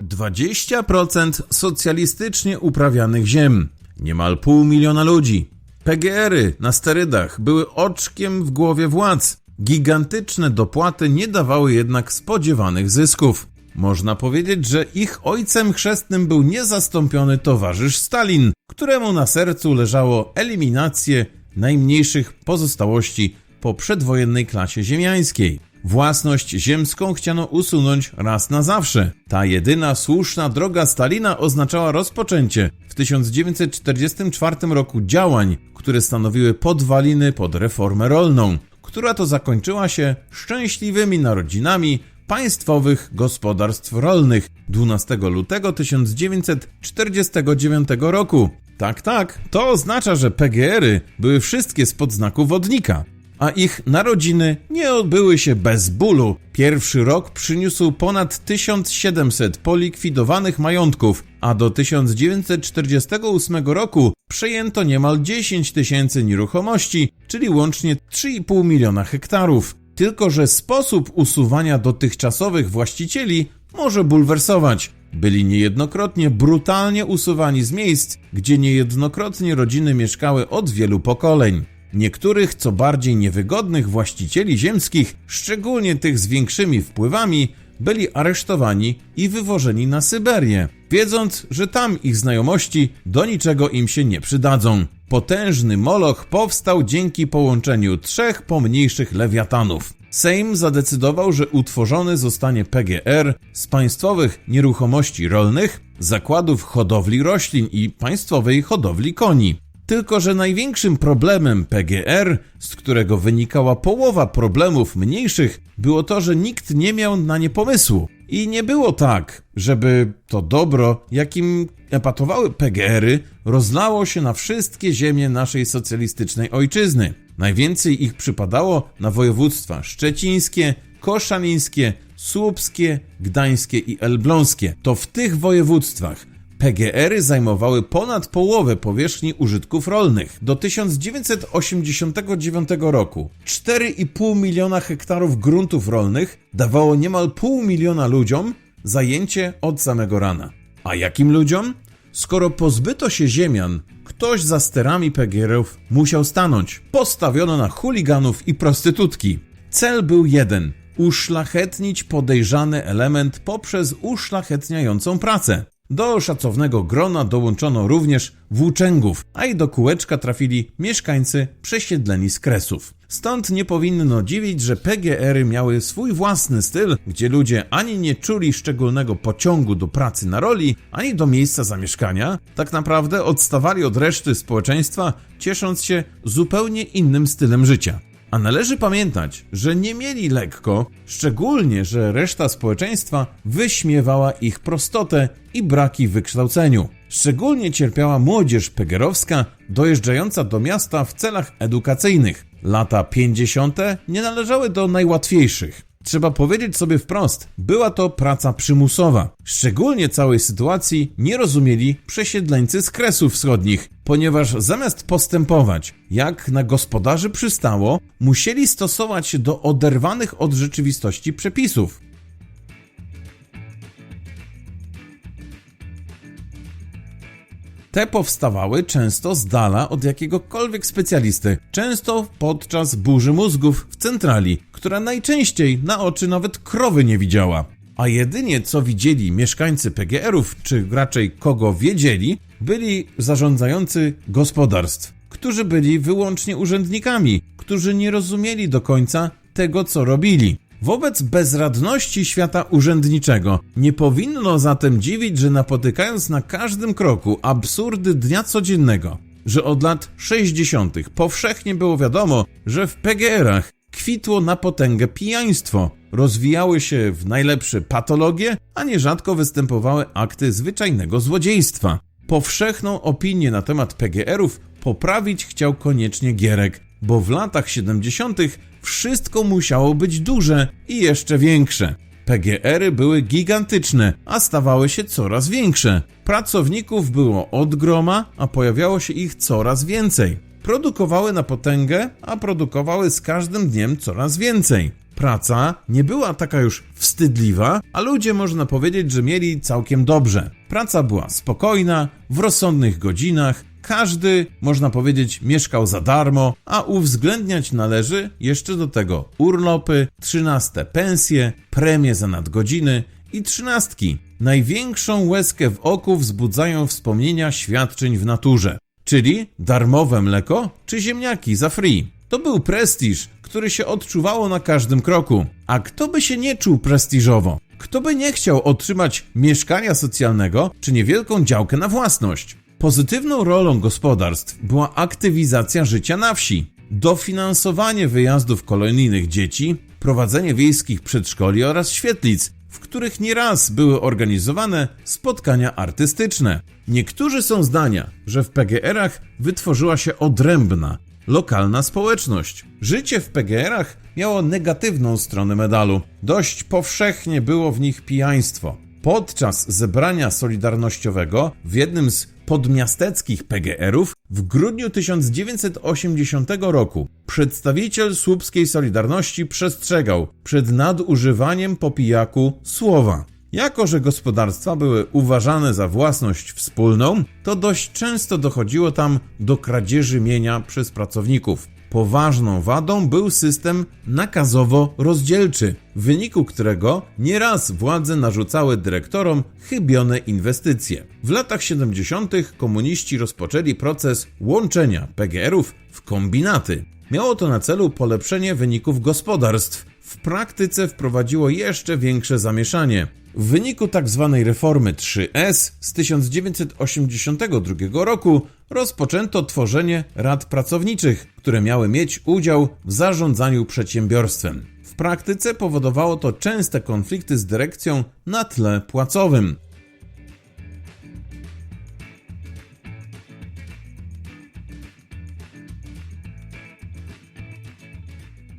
20% socjalistycznie uprawianych ziem. Niemal pół miliona ludzi. PGR-y na sterydach były oczkiem w głowie władz. Gigantyczne dopłaty nie dawały jednak spodziewanych zysków. Można powiedzieć, że ich ojcem chrzestnym był niezastąpiony towarzysz Stalin, któremu na sercu leżało eliminację najmniejszych pozostałości po przedwojennej klasie ziemiańskiej. Własność ziemską chciano usunąć raz na zawsze. Ta jedyna słuszna droga Stalina oznaczała rozpoczęcie w 1944 roku działań, które stanowiły podwaliny pod reformę rolną, która to zakończyła się szczęśliwymi narodzinami państwowych gospodarstw rolnych 12 lutego 1949 roku. Tak, tak, to oznacza, że PGR-y były wszystkie spod znaku wodnika a ich narodziny nie odbyły się bez bólu. Pierwszy rok przyniósł ponad 1700 polikwidowanych majątków, a do 1948 roku przejęto niemal 10 tysięcy nieruchomości, czyli łącznie 3,5 miliona hektarów. Tylko, że sposób usuwania dotychczasowych właścicieli może bulwersować. Byli niejednokrotnie brutalnie usuwani z miejsc, gdzie niejednokrotnie rodziny mieszkały od wielu pokoleń. Niektórych co bardziej niewygodnych właścicieli ziemskich, szczególnie tych z większymi wpływami, byli aresztowani i wywożeni na Syberię, wiedząc, że tam ich znajomości do niczego im się nie przydadzą. Potężny moloch powstał dzięki połączeniu trzech pomniejszych lewiatanów. Sejm zadecydował, że utworzony zostanie PGR z państwowych nieruchomości rolnych, zakładów hodowli roślin i państwowej hodowli koni. Tylko, że największym problemem PGR, z którego wynikała połowa problemów mniejszych, było to, że nikt nie miał na nie pomysłu. I nie było tak, żeby to dobro, jakim epatowały PGR-y, rozlało się na wszystkie ziemie naszej socjalistycznej ojczyzny. Najwięcej ich przypadało na województwa szczecińskie, koszalińskie, słupskie, gdańskie i elbląskie. To w tych województwach PGR-y zajmowały ponad połowę powierzchni użytków rolnych. Do 1989 roku 4,5 miliona hektarów gruntów rolnych dawało niemal pół miliona ludziom zajęcie od samego rana. A jakim ludziom? Skoro pozbyto się ziemian, ktoś za sterami PGR-ów musiał stanąć. Postawiono na chuliganów i prostytutki. Cel był jeden – uszlachetnić podejrzany element poprzez uszlachetniającą pracę. Do szacownego grona dołączono również włóczęgów, a i do kółeczka trafili mieszkańcy przesiedleni z Kresów. Stąd nie powinno dziwić, że PGR-y miały swój własny styl, gdzie ludzie ani nie czuli szczególnego pociągu do pracy na roli, ani do miejsca zamieszkania, tak naprawdę odstawali od reszty społeczeństwa, ciesząc się zupełnie innym stylem życia. A należy pamiętać, że nie mieli lekko, szczególnie, że reszta społeczeństwa wyśmiewała ich prostotę i braki w wykształceniu. Szczególnie cierpiała młodzież pegerowska dojeżdżająca do miasta w celach edukacyjnych. Lata 50. nie należały do najłatwiejszych. Trzeba powiedzieć sobie wprost, była to praca przymusowa. Szczególnie całej sytuacji nie rozumieli przesiedleńcy z Kresów Wschodnich, ponieważ zamiast postępować, jak na gospodarzy przystało, musieli stosować się do oderwanych od rzeczywistości przepisów. Te powstawały często z dala od jakiegokolwiek specjalisty, często podczas burzy mózgów w centrali, która najczęściej na oczy nawet krowy nie widziała. A jedynie co widzieli mieszkańcy PGR-ów, czy raczej kogo wiedzieli, byli zarządzający gospodarstw, którzy byli wyłącznie urzędnikami, którzy nie rozumieli do końca tego, co robili. Wobec bezradności świata urzędniczego nie powinno zatem dziwić, że napotykając na każdym kroku absurdy dnia codziennego, że od lat 60. powszechnie było wiadomo, że w PGR-ach kwitło na potęgę pijaństwo, rozwijały się w najlepsze patologie, a nierzadko występowały akty zwyczajnego złodziejstwa. Powszechną opinię na temat PGR-ów poprawić chciał koniecznie Gierek, bo w latach 70. wszystko musiało być duże i jeszcze większe. PGR-y były gigantyczne, a stawały się coraz większe. Pracowników było od groma, a pojawiało się ich coraz więcej. Produkowały na potęgę, a produkowały z każdym dniem coraz więcej. Praca nie była taka już wstydliwa, a ludzie można powiedzieć, że mieli całkiem dobrze. Praca była spokojna, w rozsądnych godzinach, każdy, można powiedzieć, mieszkał za darmo, a uwzględniać należy jeszcze do tego urlopy, trzynaste pensje, premie za nadgodziny i trzynastki. Największą łezkę w oku wzbudzają wspomnienia świadczeń w naturze, czyli darmowe mleko czy ziemniaki za free. To był prestiż, który się odczuwało na każdym kroku. A kto by się nie czuł prestiżowo? Kto by nie chciał otrzymać mieszkania socjalnego czy niewielką działkę na własność? Pozytywną rolą gospodarstw była aktywizacja życia na wsi, dofinansowanie wyjazdów kolonijnych dzieci, prowadzenie wiejskich przedszkoli oraz świetlic, w których nieraz były organizowane spotkania artystyczne. Niektórzy są zdania, że w PGR-ach wytworzyła się odrębna, lokalna społeczność. Życie w PGR-ach miało negatywną stronę medalu. Dość powszechnie było w nich pijaństwo. Podczas zebrania solidarnościowego w jednym z podmiasteckich PGR-ów w grudniu 1980 roku przedstawiciel słupskiej Solidarności przestrzegał przed nadużywaniem po pijaku słowa. Jako, że gospodarstwa były uważane za własność wspólną, to dość często dochodziło tam do kradzieży mienia przez pracowników. Poważną wadą był system nakazowo-rozdzielczy, w wyniku którego nieraz władze narzucały dyrektorom chybione inwestycje. W latach 70. komuniści rozpoczęli proces łączenia PGR-ów w kombinaty. Miało to na celu polepszenie wyników gospodarstw. W praktyce wprowadziło jeszcze większe zamieszanie. W wyniku tzw. Tak reformy 3S z 1982 roku rozpoczęto tworzenie rad pracowniczych, które miały mieć udział w zarządzaniu przedsiębiorstwem. W praktyce powodowało to częste konflikty z dyrekcją na tle płacowym.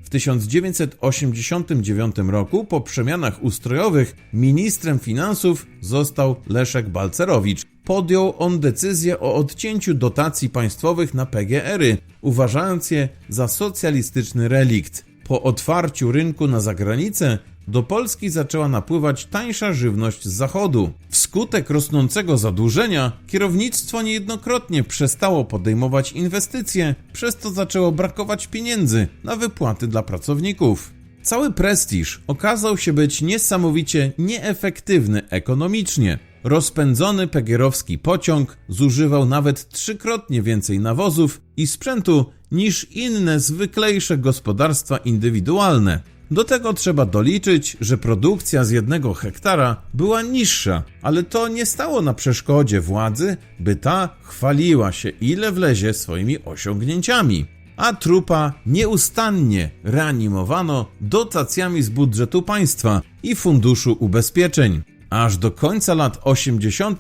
W 1989 roku, po przemianach ustrojowych, ministrem finansów został Leszek Balcerowicz. Podjął on decyzję o odcięciu dotacji państwowych na PGR-y, uważając je za socjalistyczny relikt. Po otwarciu rynku na zagranicę do Polski zaczęła napływać tańsza żywność z zachodu. Wskutek rosnącego zadłużenia kierownictwo niejednokrotnie przestało podejmować inwestycje, przez to zaczęło brakować pieniędzy na wypłaty dla pracowników. Cały prestiż okazał się być niesamowicie nieefektywny ekonomicznie. Rozpędzony pegierowski pociąg zużywał nawet trzykrotnie więcej nawozów i sprzętu niż inne zwyklejsze gospodarstwa indywidualne. Do tego trzeba doliczyć, że produkcja z jednego hektara była niższa, ale to nie stało na przeszkodzie władzy, by ta chwaliła się ile wlezie swoimi osiągnięciami. A trupa nieustannie reanimowano dotacjami z budżetu państwa i funduszu ubezpieczeń. Aż do końca lat 80.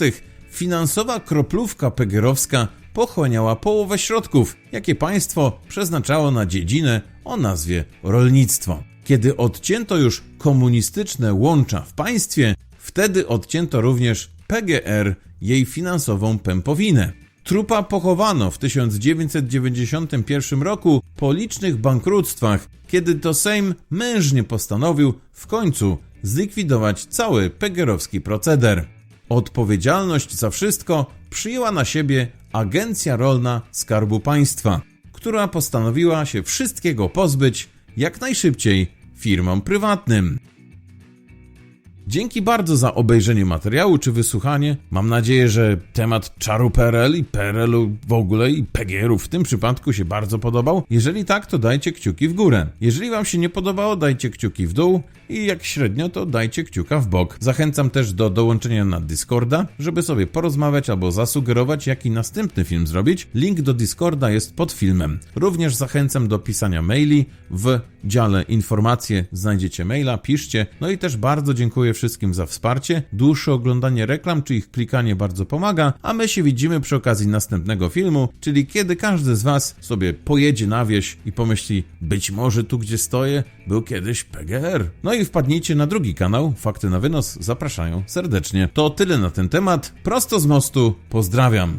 finansowa kroplówka pegerowska pochłaniała połowę środków, jakie państwo przeznaczało na dziedzinę o nazwie rolnictwo. Kiedy odcięto już komunistyczne łącza w państwie, wtedy odcięto również PGR jej finansową pępowinę. Trupa pochowano w 1991 roku po licznych bankructwach, kiedy to Sejm mężnie postanowił w końcu zlikwidować cały pegerowski proceder. Odpowiedzialność za wszystko przyjęła na siebie Agencja Rolna Skarbu Państwa, która postanowiła się wszystkiego pozbyć jak najszybciej firmom prywatnym. Dzięki bardzo za obejrzenie materiału czy wysłuchanie. Mam nadzieję, że temat czaru PRL i PRL-u w ogóle i PGR-u w tym przypadku się bardzo podobał. Jeżeli tak, to dajcie kciuki w górę. Jeżeli Wam się nie podobało, dajcie kciuki w dół i jak średnio, to dajcie kciuka w bok. Zachęcam też do dołączenia na Discorda, żeby sobie porozmawiać albo zasugerować, jaki następny film zrobić. Link do Discorda jest pod filmem. Również zachęcam do pisania maili. W dziale informacje znajdziecie maila, piszcie. No i też bardzo wszystkim za wsparcie. Dłuższe oglądanie reklam czy ich klikanie bardzo pomaga, a my się widzimy przy okazji następnego filmu, czyli kiedy każdy z Was sobie pojedzie na wieś i pomyśli, być może tu gdzie stoję był kiedyś PGR. No i wpadnijcie na drugi kanał, Fakty na Wynos, zapraszają serdecznie. To tyle na ten temat. Prosto z mostu, pozdrawiam.